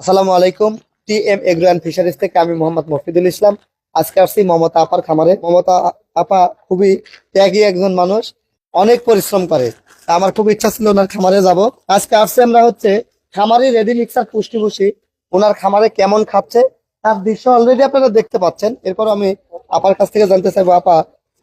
আসসালামু আলাইকুম T M agro and fisheries থেকে আমি মোহাম্মদ মফিদুল ইসলাম। আজকে আসছি মমতা আপার খামারে। মমতা আপা খুবই ত্যাগী একজন মানুষ অনেক পরিশ্রম করে। আমার খুব ইচ্ছা ছিল ওনার খামারে যাব। আজকে আসছি আমরা হচ্ছে খামারে রেডি মিক্সার পুষ্টি ভুষি। ওনার খামারে কেমন খাচ্ছে তার দৃশ্য অলরেডি আপনারা দেখতে পাচ্ছেন। এরপর আমি আপার কাছ থেকে জানতে চাইব আপা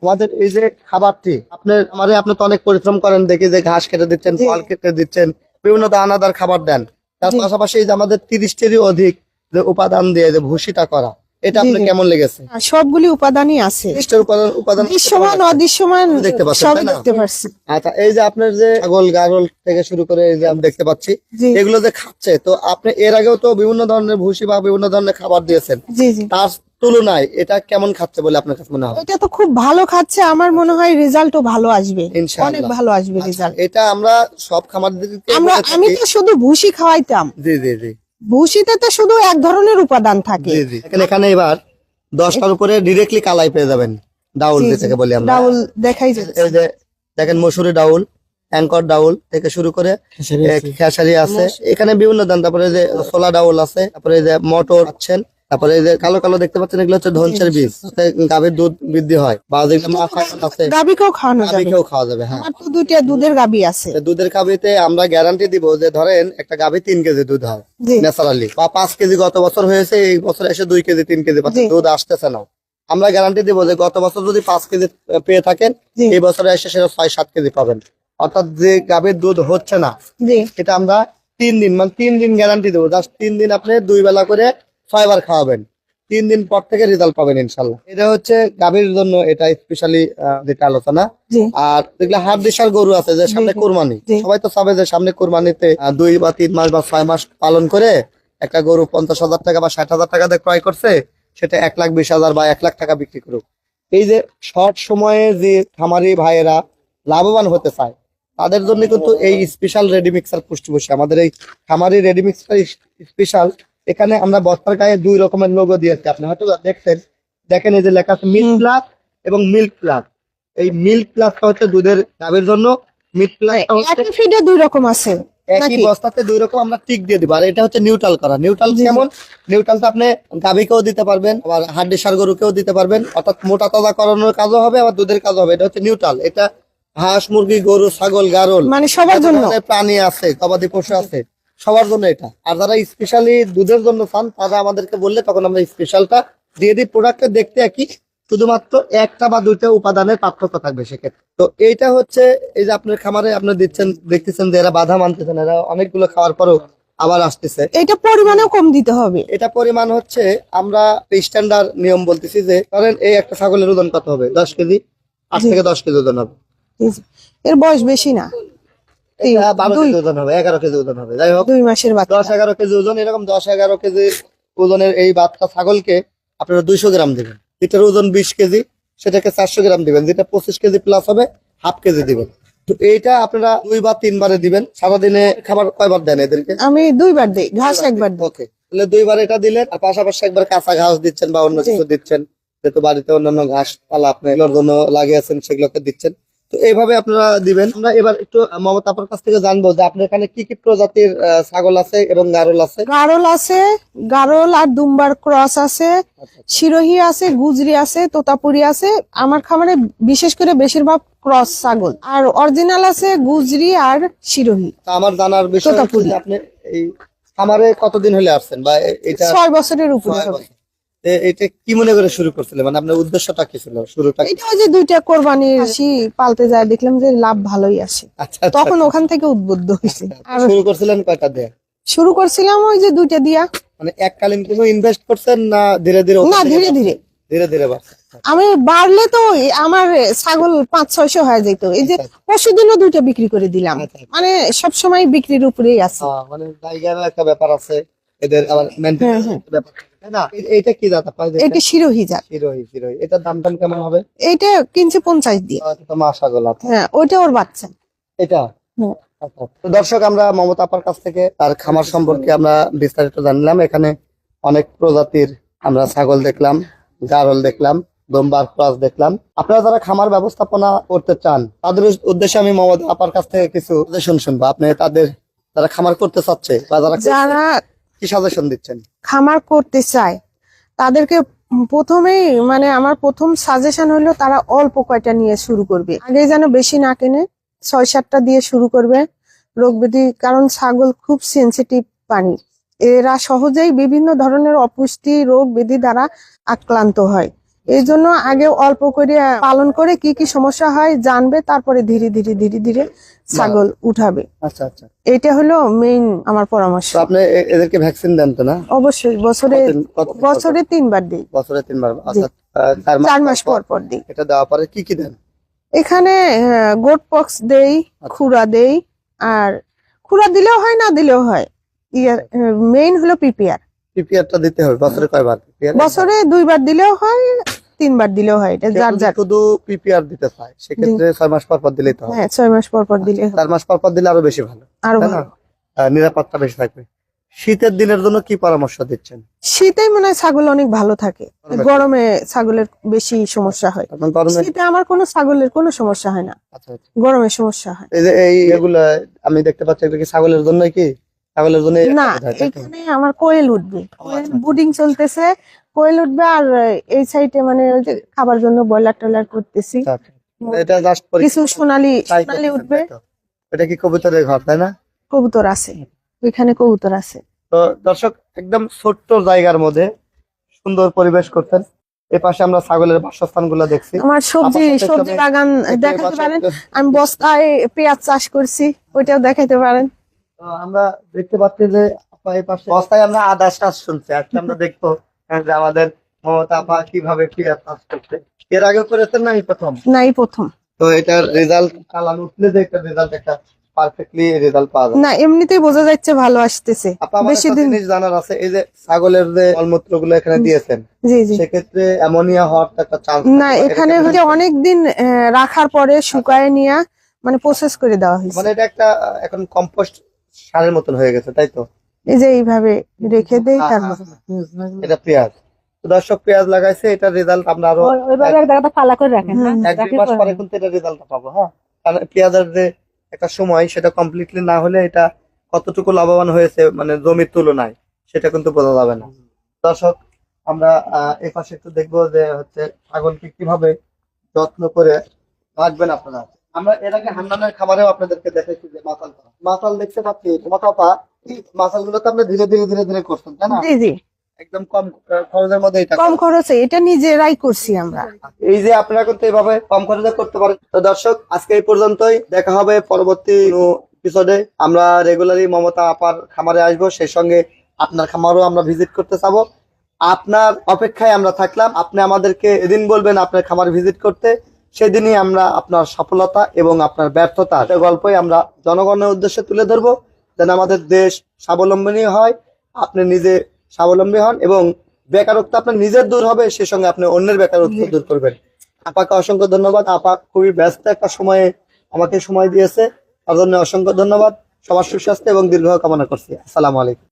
আমাদের এই যে খাবারটি আপনার আমারে আপনি তো অনেক পরিশ্রম করেন দেখি যে ঘাস কেটে দিচ্ছেন। ফল কেটে দিচ্ছেন বিভিন্ন দানাদার খাবার দেন। তার পাশাপাশি এই যে আমাদের তিরিশটিরই অধিক যে উপাদান দিয়ে যে করা এটা আপনার কেমন লেগেছে? সবগুলি উপাদানই আছে। উপাদান উপাদান দৃশ্যমান অদৃশ্যমান দেখতে পাচ্ছেন? দেখতে পাচ্ছি আচ্ছা এই যে আপনার যে ছাগল গাগল থেকে শুরু করে এই যে আমি দেখতে পাচ্ছি এগুলো যে খাচ্ছে তো আপনি এর আগেও তো বিভিন্ন ধরনের ভুসি বা বিভিন্ন ধরনের খাবার দিয়েছেন। তার তুলনায় এটা কেমন খাচ্ছে বলে আপনার কাছে মনে হয়? এটা তো খুব ভালো খাচ্ছে আমার মনে হয় রেজাল্টও ভালো আসবে। অনেক ভালো আসবে আচ্ছা, রেজাল্ট এটা আমরা সব খামারদেরকে আমরা আমি তো শুধু ভুসি খাওয়াইতাম। জি জি জি। ভুসিতে তো শুধু এক ধরনের উপাদান থাকে। এখানে এখানে এবার দশটার উপরে ডিরেক্টলি কালাই পেয়ে যাবেন। ডাউল থেকে। বলি আমরা। ডাউল দেখাই যাচ্ছে। এই যে দেখেন মসুরি ডাউল অ্যাঙ্কর ডাউল থেকে শুরু করে খেসারি আছে। এখানে বিভিন্ন দান তারপরে যে সোলা ডাউল আছে তারপরে যে মটর পাচ্ছেন তারপরে এই যে কালো কালো দেখতে পাচ্ছেন এগুলো হচ্ছে ধনসের বীজ। গাভীর দুধ বৃদ্ধি হয় বা যেগুলো মাথা আছে গাবিকেও খাওয়ানো যাবে। গাভীকেও খাওয়া যাবে হ্যাঁ। আমার তো দুইটা দুধের গাবি আছে। দুধের গাভীতে আমরা গ্যারান্টি দিব যে ধরেন একটা গাভী তিন কেজি দুধ হয় ন্যাচারালি। বা পাঁচ কেজি গত বছর হয়েছে এই বছর এসে দুই কেজি তিন কেজি পাচ্ছে দুধ আসতেছে না। আমরা গ্যারান্টি দিব যে গত বছর যদি পাঁচ কেজি পেয়ে থাকেন এই বছরে এসে সেটা ছয় সাত কেজি পাবেন। অর্থাৎ যে গাভীর দুধ হচ্ছে না এটা আমরা তিন দিন মানে তিন দিন গ্যারান্টি দেবো। জাস্ট তিন দিন আপনি দুই বেলা করে ছয়বার খাওয়াবেন। তিন দিন পর থেকে রেজাল্ট পাবেন ইনশাল্লাহ এটা হচ্ছে গাভীর জন্য এটা স্পেশালি যেটা আলোচনা। আর যেগুলো হাট দেশার গরু আছে যে সামনে। কোরবানি। সবাই তো চাবে যে সামনে কোরবানিতে দুই বা তিন মাস বা ছয় মাস পালন করে একটা গরু পঞ্চাশ হাজার টাকা বা ষাট হাজার টাকা দিয়ে ক্রয় করছে সেটা এক লাখ বিশ হাজার বা এক লাখ টাকা বিক্রি করুক। এই যে শর্ট সময়ে যে খামারি ভাইয়েরা লাভবান হতে চায় তাদের জন্য কিন্তু এই স্পেশাল রেডি মিক্সার পুষ্টি বসে। আমাদের এই খামারি রেডি মিক্সার স্পেশাল এখানে আমরা বস্তার গায়ে দুই রকমের লোগো দিয়েছি। আপনি হয়তো দেখছেন দেখেন এই যে লেখা আছে মিল্ক। প্লাস এবং মিল্ক প্লাস এই মিল্ক প্লাসটা হচ্ছে দুধের গাভীর জন্য। মিল্ক প্লাস একই ফিডে দুই রকম আছে একই বস্তাতে দুই রকম আমরা টিক দিয়ে দিব। আর এটা হচ্ছে নিউট্রাল করা। নিউট্রাল। কেমন? নিউট্রালটা আপনি গাভীকেও দিতে পারবেন আবার হাড্ডি সার গরুকেও দিতে পারবেন। অর্থাৎ মোটা তাজা করানোর কাজও হবে আবার দুধের কাজও হবে। এটা হচ্ছে নিউট্রাল এটা হাঁস মুরগি গরু ছাগল গারল। মানে সবার জন্য? প্রাণী আছে গবাদি পশু আছে। সবার জন্য এটা। আর যারা স্পেশালি দুধের জন্য চান তারা আমাদেরকে বললে তখন আমরা স্পেশালটা দিয়ে দিই। প্রোডাক্টটা দেখতে একই শুধুমাত্র একটা বা দুইটা উপাদানের পার্থক্য থাকবে সেক্ষেত্রে। তো এইটা হচ্ছে এই যে আপনার খামারে আপনি দিচ্ছেন দেখতেছেন যে এরা বাধা মানতেছেন এরা অনেকগুলো খাওয়ার পরেও আবার আসতেছে। এটা পরিমাণেও কম দিতে হবে। এটা পরিমাণ হচ্ছে আমরা স্ট্যান্ডার্ড নিয়ম বলতেছি যে ধরেন এই একটা ছাগলের ওজন কত হবে? দশ কেজি আট থেকে দশ কেজি ওজন হবে। এর বয়স বেশি না। কেজি ওজন হবে এগারো কেজি ওজন হবে। যাই হোক দুই মাসের দশ এগারো কেজি ওজন এরকম দশ এগারো কেজি ওজনের এই বাচ্চা ছাগলকে আপনারা দুইশো গ্রাম দিবেন। যেটার ওজন বিশ কেজি সেটাকে চারশো গ্রাম দিবেন যেটা পঁচিশ কেজি প্লাস হবে হাফ কেজি দিবেন। তো এইটা আপনারা দুই বা তিনবারে দিবেন সারাদিনে খাবার কয়বার দেন এদেরকে? আমি দুইবার দিই ঘাস একবার ওকে তাহলে দুইবার এটা দিলেন আর পাশাপাশি একবার কাঁচা ঘাস দিচ্ছেন বা অন্য কিছু দিচ্ছেন যেহেতু বাড়িতে অন্যান্য ঘাস পালা আপনি এগুলোর জন্য লাগিয়েছেন সেগুলোকে দিচ্ছেন। তো এইভাবে আপনারা দিবেন। আমরা এবার একটু মমতা আপনার কাছ থেকে জানব যে আপনার এখানে কি কি প্রজাতির ছাগল আছে এবং গারল আছে? গারল আছে গারল আর দুম্বার ক্রস আছে আচ্ছা শিরোহি আছে গুজরি আছে তোতাপুরি আছে। আমার খামারে বিশেষ করে বেশিরভাগ ক্রস ছাগল। আর অরিজিনাল আছে গুজরি আর শিরোহি। তা আমার জানার বিষয়। আপনি এই খামারে কতদিন হলে আসছেন বা এটা ছয় বছরের উপরে এটা কি মনে করে শুরু করছিলেন মানে আপনার উদ্দেশ্যটা কি ছিল শুরুটা? এটা ওই যে দুইটা কোরবানির হাসি পালতে যায় দেখলাম যে লাভ ভালোই আসে। আচ্ছা আচ্ছা, তখন ওখান থেকে উদ্বুদ্ধ আর শুরু করছিলেন কয়টা দিয়ে? শুরু করছিলাম ওই যে দুইটা দিয়া। মানে এককালীন কোনো ইনভেস্ট করছেন না ধীরে ধীরে না ধীরে ধীরে। ধীরে ধীরে আমি বাড়লে তো আমার ছাগল পাঁচ ছয়শো হয়ে যেত। এই যে পরশু দিনও দুইটা বিক্রি করে দিলাম। আচ্ছা, আচ্ছা। মানে সব সময় বিক্রির উপরেই আছে। মানে জায়গার একটা ব্যাপার আছে। এদের আবার হ্যাঁ, হ্যাঁ। ব্যাপার না এ- কি জাত আপনার এটা শিরোহি জাত। হিরোই হিরোই এটার দাম টাম কেমন হবে? এইটা কিনছে পঞ্চাশ দিয়ে। তো মাশাআল্লাহ। আছে হ্যাঁ ওইটা ওর বাচ্চা। এটা? হুম। আচ্ছা। দর্শক আমরা মমতা আপার কাছ থেকে তার খামার সম্পর্কে আমরা বিস্তারিত জানলাম। এখানে অনেক প্রজাতির আমরা ছাগল দেখলাম গারল দেখলাম দোম্বার ক্রস দেখলাম। আপনারা যারা খামার ব্যবস্থাপনা করতে চান তাদের উদ্দেশ্যে আমি মমতা আপার কাছ থেকে কিছু সাজেশন শুনব। আপনি তাদের যারা খামার করতে চাচ্ছে বা যারা কি সাজেশন দিচ্ছেন? খামার করতে চায়। তাদেরকে প্রথমেই মানে আমার প্রথম সাজেশন হলো, তারা অল্প কয়টা নিয়ে শুরু করবে। আগে যেন বেশি না কেনে ছয় সাতটা দিয়ে শুরু করবে। রোগ ব্যাধি, কারণ ছাগল খুব সেন্সিটিভ প্রাণী। এরা সহজেই বিভিন্ন ধরনের অপুষ্টি, রোগ ব্যাধি দ্বারা আক্রান্ত হয়। এই জন্য আগে অল্প করে পালন করে কি কি সমস্যা হয় জানবে তারপরে ধীরে ধীরে ধীরে ধীরে ছাগল উঠাবে। আচ্ছা আচ্ছা। এটা হলো মেইন আমার পরামর্শ। আপনি এদেরকে ভ্যাকসিন দেন তো না? অবশ্যই বছরে? বছরে তিনবার দিই। বছরে তিনবার আহ, চার মাস পর পর। দিই। এটা দেওয়ার পরে কি কি দেন? এখানে গোট পক্স দেই খুরা দেই আর খুরা দিলেও হয় না দিলেও হয়। ইয়ার মেইন হলো পিপিআর। পিপিআরটা দিতে হবে বছরে কয়বার? বছরে দুইবার দিলেও হয় তিনবার দিলেও হয় এটা যার যার। শুধু পিপিআর দিতে চায় সেক্ষেত্রে ছয় মাস পর পর দিলেই তো হ্যাঁ ছয় মাস পর পর দিলে হয়। চার মাস পর পর দিলে আরও বেশি ভালো। আরও নিরাপত্তা বেশি থাকবে। শীতের দিনের জন্য কি পরামর্শ দিচ্ছেন? শীতে মনে হয় ছাগল অনেক ভালো থাকে। গরমে- ছাগলের বেশি সমস্যা হয়। শীতে আমার কোনো ছাগলের কোনো সমস্যা হয় না। আচ্ছা আচ্ছা। গরমে সমস্যা হয়। এই এগুলা আমি দেখতে পাচ্ছি এগুলো কি ছাগলের জন্য কি? ছাগলের জন্য না এখানে আমার কোয়েল উঠবে কোয়েল বুডিং চলতেছে। কোয়েল উঠবে আর এই সাইডে মানে ওই যে খাবার জন্য ব্রয়লার টয়লার করতেছি। এটা জাস্ট কিছু সোনালি সোনালি উঠবে। এটা কি কবুতরের ঘর তাই না? কবুতর আছে। ওইখানে কবুতর আছে। তো দর্শক একদম ছোট্ট জায়গার মধ্যে সুন্দর পরিবেশ করতেন। এই পাশে আমরা ছাগলের বাসস্থানগুলো দেখছি। আমার সবজি সবজি বাগান দেখাতে পারেন। আমি বস্তায় পেঁয়াজ চাষ করছি ওইটাও দেখাতে পারেন। তো আমরা দেখতে পাচ্ছি যে বস্তায় আমরা আদা চাষ শুনছি আজকে আমরা দেখব যে আমাদের মমতা আপা কীভাবে পেঁয়াজ চাষ করছে। এর আগে করেছেন না এই প্রথম? নাই প্রথম। তো এটার রেজাল্ট কালান উঠলে যে একটা রেজাল্ট একটা পারফেক্টলি রেজাল্ট পাওয়া যায় না এমনিতেই বোঝা যাচ্ছে ভালো আসতেছে। বেশি দিন জানার আছে এই যে ছাগলের যে মলমূত্রগুলো এখানে দিয়েছেন জি জি। সেক্ষেত্রে অ্যামোনিয়া হওয়ার একটা চান্স না এখানে হচ্ছে অনেক দিন রাখার পরে শুকায় নিয়ে মানে প্রসেস করে দেওয়া হয়েছে। মানে এটা একটা এখন কম্পোস্ট সারের মতন হয়ে গেছে তাই তো? এই যে এইভাবে রেখে দেই তারপর এটা পেঁয়াজ। দর্শক পেঁয়াজ লাগাইছে এটার রেজাল্ট আমরা আরও ফালা করে রাখেন হ্যাঁ? এক দুই মাস পরে- পরে কিন্তু এটা রেজাল্ট পাবো হ্যাঁ? কারণ পেঁয়াজের যে একটা সময় সেটা কমপ্লিটলি না হলে এটা কতটুকু লাভবান হয়েছে মানে জমির তুলনায় সেটা কিন্তু বোঝা যাবে না। দর্শক আমরা আহ, এই পাশে একটু দেখব যে হচ্ছে ছাগলকে কীভাবে যত্ন করে রাখবেন আপনারা। আমরা এর আগে হান্নানের খাবারেও আপনাদেরকে দেখাইছি যে মাসাল করা। মাসাল দেখতে পাচ্ছি এই মাসালগুলো তো আপনি ধীরে ধীরে ধীরে ধীরে করছেন তাই না? জি জি। একদম কম খরচের মধ্যে এটা কম খরচে এটা নিজেরাই করছি আমরা। এই যে আপনারা কিন্তু এইভাবে কম খরচে করতে পারেন। তো দর্শক আজকে এই পর্যন্তই। দেখা হবে পরবর্তী এপিসোডে আমরা রেগুলারই মমতা আপার খামারে আসব। সেই সঙ্গে আপনার খামারও আমরা ভিজিট করতে চাবো। আপনার অপেক্ষায় আমরা থাকলাম। আপনি আমাদেরকে এদিন বলবেন আপনার খামার ভিজিট করতে। সেদিনই আমরা আপনার সফলতা এবং আপনার ব্যর্থতা গল্পই আমরা জনগণের উদ্দেশ্যে তুলে ধরবো। যেন আমাদের দেশ স্বাবলম্বী হয়, আপনি নিজে স্বাবলম্বী হন এবং বেকারত্ব আপনার নিজের দূর হবে, সে সঙ্গে আপনি অন্যের বেকারত্ব দূর করবেন। আপাকে অসংখ্য ধন্যবাদ। আপা খুবই ব্যস্ত একটা সময়ে আমাকে সময় দিয়েছে। তার জন্য অসংখ্য ধন্যবাদ। সবার সুস্বাস্থ্য এবং দীর্ঘ কামনা করছি। আসসালামু আলাইকুম।